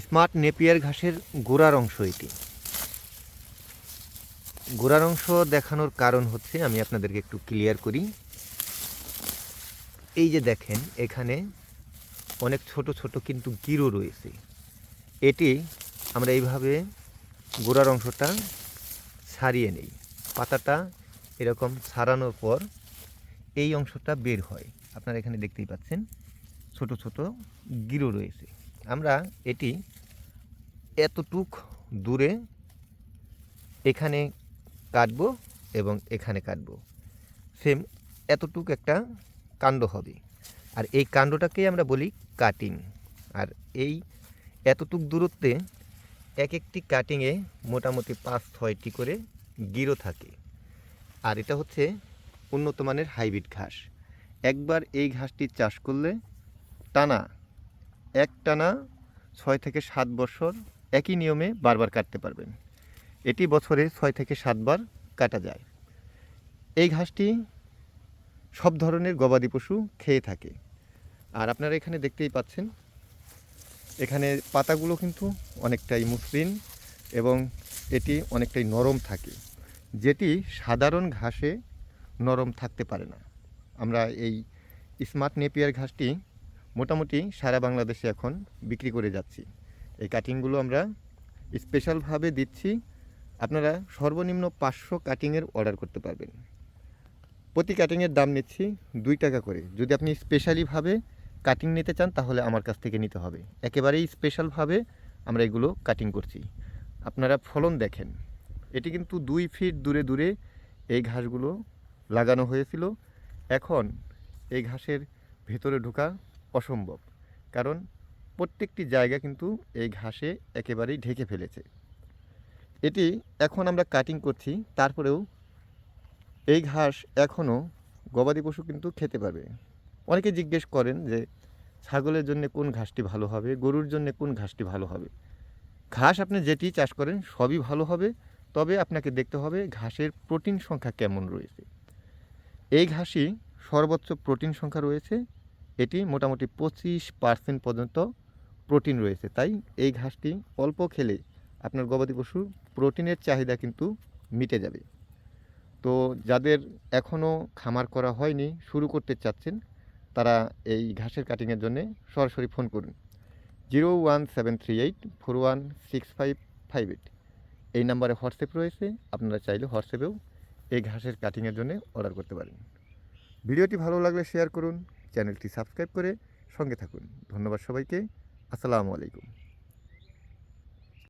Smart Napier ঘাসের গোড়ার অংশ এটি। গোড়ার অংশ দেখানোর কারণ হচ্ছে, আমি আপনাদেরকে একটু ক্লিয়ার করি। এই যে দেখেন, এখানে অনেক ছোট ছোট কিন্তু গিরো রয়েছে। এটি আমরা এইভাবে গোড়ার অংশটা ছাড়িয়ে নেই। পাতাটা এরকম ছাড়ানোর পর এই অংশটা বের হয়। আপনারা এখানে দেখতেই পাচ্ছেন, ছোট ছোট গিরো রয়েছে। আমরা এটি এতটুক দূরে এখানে কাটব এবং এখানে কাটবো। সেম এতটুক একটা কাণ্ড হবে। আর এই কাণ্ডটাকেই আমরা বলি কাটিং। আর এই এতটুক দূরত্বে এক একটি কাটিংয়ে মোটামুটি পাঁচ ছয়টি করে গিরো থাকে। আর এটা হচ্ছে উন্নত মানের হাইব্রিড ঘাস। একবার এই ঘাসটি চাষ করলে টানা এক টানা ছয় থেকে সাত বছর একই নিয়মে বারবার কাটতে পারবেন। এটি বছরে ছয় থেকে সাতবার কাটা যায়। এই ঘাসটি সব ধরনের গবাদি পশু খেয়ে থাকে। আর আপনারা এখানে দেখতেই পাচ্ছেন, এখানে পাতাগুলো কিন্তু অনেকটাই মসৃণ এবং এটি অনেকটাই নরম থাকে। যেটি সাধারণ ঘাসে নরম থাকতে পারে না। আমরা এই স্মার্ট নেপিয়ার ঘাসটি মোটামুটি সারা বাংলাদেশে এখন বিক্রি করে যাচ্ছি। এই কাটিংগুলো আমরা স্পেশালভাবে দিচ্ছি। আপনারা সর্বনিম্ন পাঁচশো কাটিংয়ের অর্ডার করতে পারবেন। প্রতি কাটিংয়ের দাম নিচ্ছি দুই টাকা করে। যদি আপনি স্পেশালিভাবে কাটিং নিতে চান, তাহলে আমার কাছ থেকে নিতে হবে। একেবারেই স্পেশালভাবে আমরা এগুলো কাটিং করছি। আপনারা ফলন দেখেন। এটি কিন্তু দুই ফিট দূরে দূরে এই ঘাসগুলো লাগানো হয়েছিল। এখন এই ঘাসের ভেতরে ঢোকা অসম্ভব। কারণ প্রত্যেকটি জায়গা কিন্তু এই ঘাসে একেবারেই ঢেকে ফেলেছে। এটি এখন আমরা কাটিং করছি, তারপরেও এই ঘাস এখনও গবাদি পশু কিন্তু খেতে পারবে। অনেকে জিজ্ঞেস করেন যে, ছাগলের জন্য কোন ঘাসটি ভালো হবে, গরুর জন্য কোন ঘাসটি ভালো হবে? ঘাস আপনি যেটি চাষ করেন সবই ভালো হবে, তবে আপনাকে দেখতে হবে ঘাসের প্রোটিন সংখ্যা কেমন রয়েছে। এই ঘাসই সর্বোচ্চ প্রোটিন সংখ্যা রয়েছে এটি মোটামুটি পঁচিশ পার্সেন্ট পর্যন্ত প্রোটিন রয়েছে। তাই এই ঘাসটি অল্প খেলে আপনার গবাদি পশুর প্রোটিনের চাহিদা কিন্তু মিটে যাবে। তো যাদের এখনও খামার করা হয়নি, শুরু করতে চাচ্ছেন, তারা এই ঘাসের কাটিংয়ের জন্য সরাসরি ফোন করুন। Zero one seven three eight four one six five five eight. এই নাম্বারে হোয়াটসঅ্যাপ রয়েছে, আপনারা চাইলে হোয়াটসঅ্যাপেও এই ঘাসের কাটিংয়ের জন্য অর্ডার করতে পারেন। ভিডিওটি ভালো লাগলে শেয়ার করুন চ্যানেলটি সাবস্ক্রাইব করে সঙ্গে থাকুন। ধন্যবাদ সবাইকে। আসসালামু আলাইকুম।